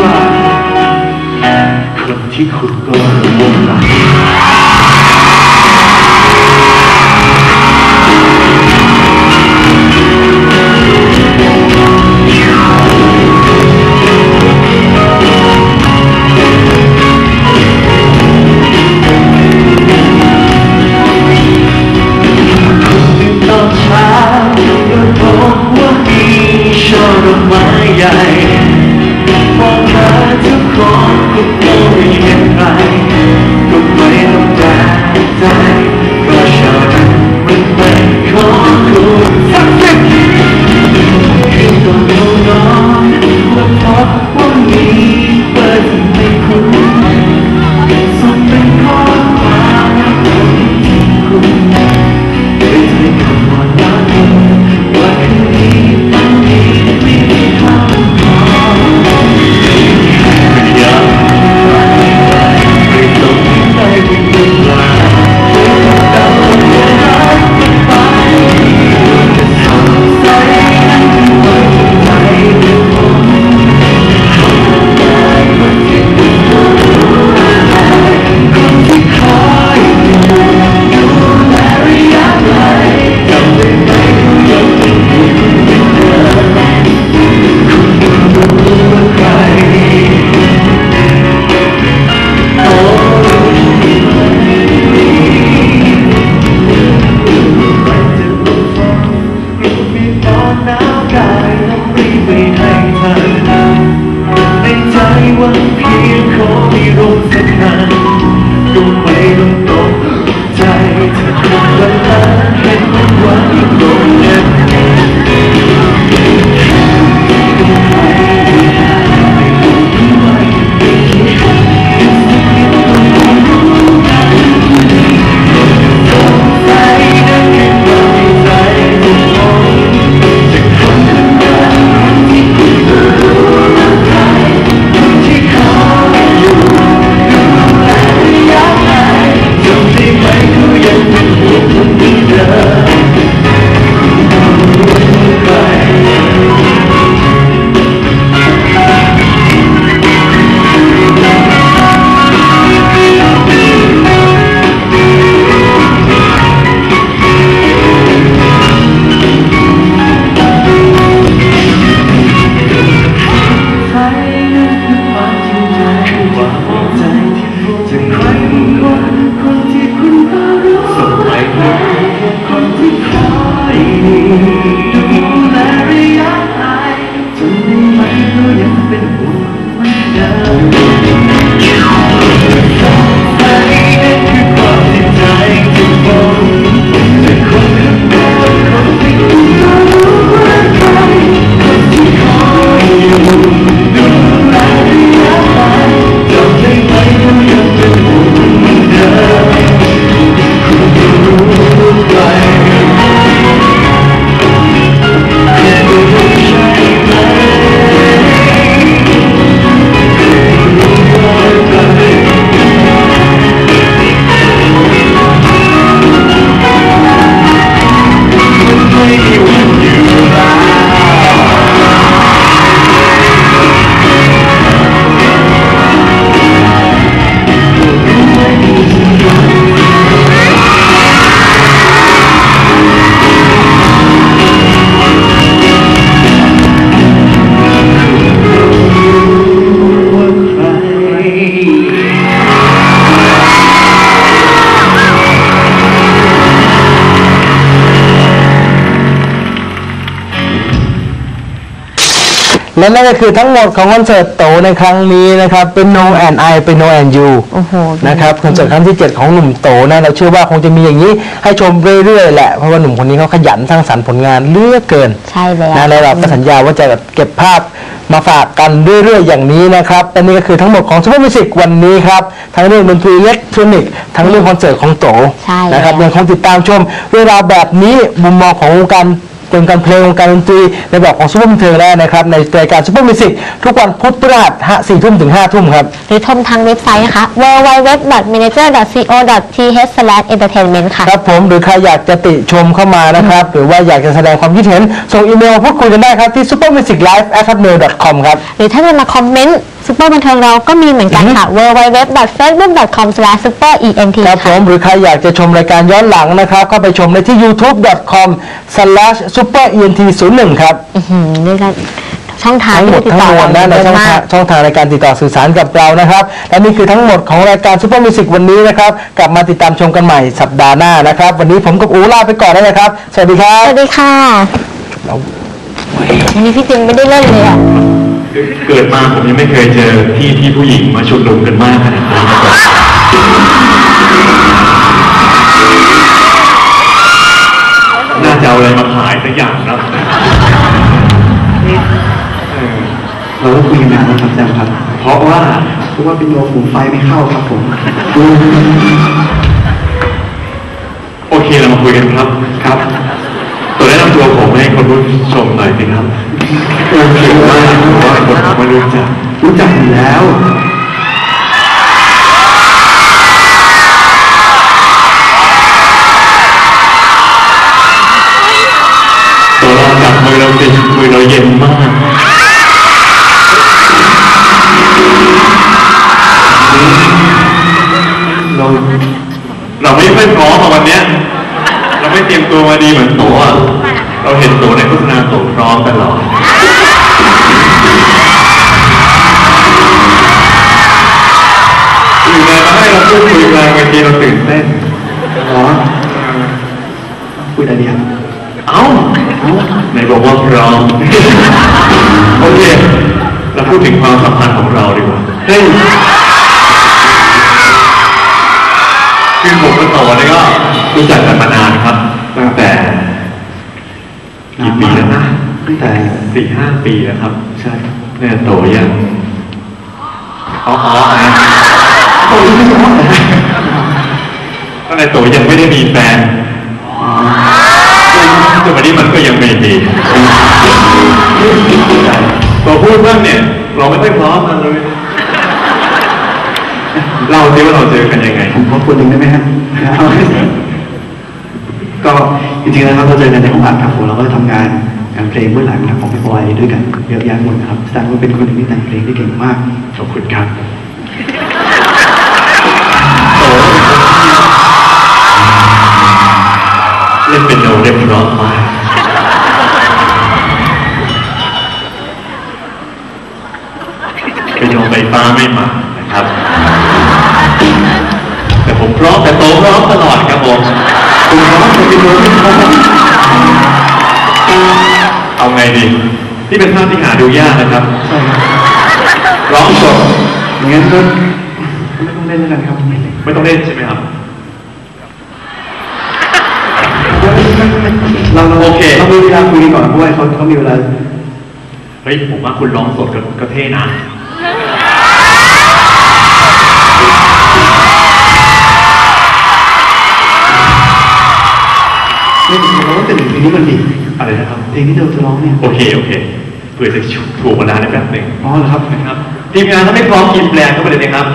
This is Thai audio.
ว่าคนที่คุณก็วงรัก ร และนั่นก็คือทั้งหมดของคอนเสิร์ตโตในครั้งนี้นะครับ เป็น No and I เป็น No and You โอ้โหนะครับคอนเสิร์ตครั้งที่ 7 ของหนุ่มโตนะเราเชื่อว่าคงจะมีอย่างนี้ให้ชมเรื่อยๆแหละ เพราะว่าหนุ่มคนนี้เขาขยันสร้างสรรค์ผลงานเหลือกเกินใช่แล้วนะแล้วเราก็สัญญาว่าจะเก็บภาพมาฝากกันเรื่อยๆอย่างนี้นะครับและนี่ก็คือทั้งหมดของซูเปอร์มิวสิกวันนี้ครับทั้งเรื่องดนตรีอิเล็กทรอนิกส์ทั้งเรื่องคอนเสิร์ตของโตใช่นะครับแล้วยังคงติดตามชมเรื่องราวแบบนี้มุมมองของวงการ วงการเพลงวงการดนตรีในแบบของซูเปอร์มิวสิกได้นะครับในรายการซูเปอร์มิวสิกทุกวันพุธพฤหัสฮะสี่ทุ่มถึงห้าทุ่มครับ หรือชมทางเว็บไซต์นะคะ www.manager.co.th/entertainment ค่ะ ครับผมหรือใครอยากจะติชมเข้ามานะครับ หรือว่าอยากจะแสดงความคิดเห็น ส่งอีเมลมาพูดคุยกันได้ครับที่ supermusiclive@hotmail.com ครับ หรือถ้าจะมาคอมเมนต์ ซูเปอร์บันเทิงเราก็มีเหมือนกันค่ะ www.facebook.com/superent ครับผค่ะมหรือใครอยากจะชมรายการย้อนหลังนะครับเข้าไปชมได้ที่ youtube.com/superent01 ครับอื้อหือนี่ก็ช่องทางทั้งหมดที่ติทั้งต่อมวลนะในเยช่องอะมาทางกช่องทางในการติดต่อสื่อสารกับเรานะครับ และนี่คือทั้งหมดของรายการซูเปอร์มิวสิกวันนี้นะครับ กลับมาติดตามชมกันใหม่สัปดาห์หน้านะครับ วันนี้ผมกับอูลาไปก่อนแล้วนะครับ สวัสดีครับ สวัสดีค่ะวันนี้พี่จิงไม่ได้เล่นเลยอะ เกิดมาผมยังไม่เคยเจอที่ที่ผู้หญิงมาชุมนุมกันมากขนาดนี้มาก่อนน่าจะเอาอะไรมาขายสักอย่างนะเออเราก็คุยกันนานแล้วครับอาจารย์ครับ เพราะว่าเพราะว่าเป็นโยฝูงไฟไม่เข้าครับผม โอเคเรามาคุยกันครับ ครับ ตัวแนะนำตัวผมให้คนผู้ รู้จักรู้จักอยู่แล้วตัวเราจับมือเราติดมือเราเย็นมากเราเราไม่ค่อยพร้อมอะวันเนี้ย เราไม่เตรียมตัวมาดีเหมือนตัว เราเห็นตัวในโฆษณาตัวพร้อมตลอด ในมาให้เราพูดคุยกันบางทีเราตื่นเต้นเหรอคุยอะไรดีครับเอ้าในบอกว่าพร้อมโอเคเราพูดถึงความสัมพันธ์ของเราดีกว่าเฮ้ยคือผมกับโตเนี่ยก็รู้จักกันมานานครับ ตั้งแต่กี่ปีแล้วนะตั้งแต่สี่ห้าปีแล้วครับ ใช่ครับเนี่ยโตยังอ๋ออ๋อนะโอ้ยไม่ใช่ว่าแต่ตั้งแต่โตยังไม่ได้มีแฟนจนวันนี้มันก็ยังไม่มีโตพูดบ้างเนี่ย เราไม่ค่อยพร้อมกันเลยเล่าสิว่าเราเจอกันยังไงผมขอคนหนึ่งได้ไหมฮะเอาก็จริงๆแล้วครับเราเจอกันในห้องอัดครับผมเราก็ทำงานงานเพลงเบื้องหลังของพี่บอยด้วยกันเยอะแยะหมดนะครับแสดงว่าเป็นคนหนึ่งที่แต่งเพลงได้เก่งมากขอบคุณครับ ร้อมแต่โตพร้อมตลอดครับผมคุณร้องแต่เป็นโน้ตไม่พอเอาไงดีนี่เป็นภาพที่หาดูยากนะครับใช่ครับร้องสดงั้นก็ไม่ต้องเล่นแล้วกันครับ ไม่ต้องเล่นใช่ไหมครับเราเราโอเคเรามีเวลาคุยกันก่อนเพราะว่าเขาเขามีเวลาเฮ้ยผมว่าคุณร้องสดก็ก็เท่นะ เล่นเราต้องแต่งเพลงนี้มันดีอะไรนะครับ เพลงที่เราจะร้องเนี่ย โอเคโอเคเผื่อจะถูกเวลาในแบบหนึ่งอ๋อเหรอครับนะครับ ทีมงานถ้าไม่พร้อมกินแปลงก็ไปเลยนะครับ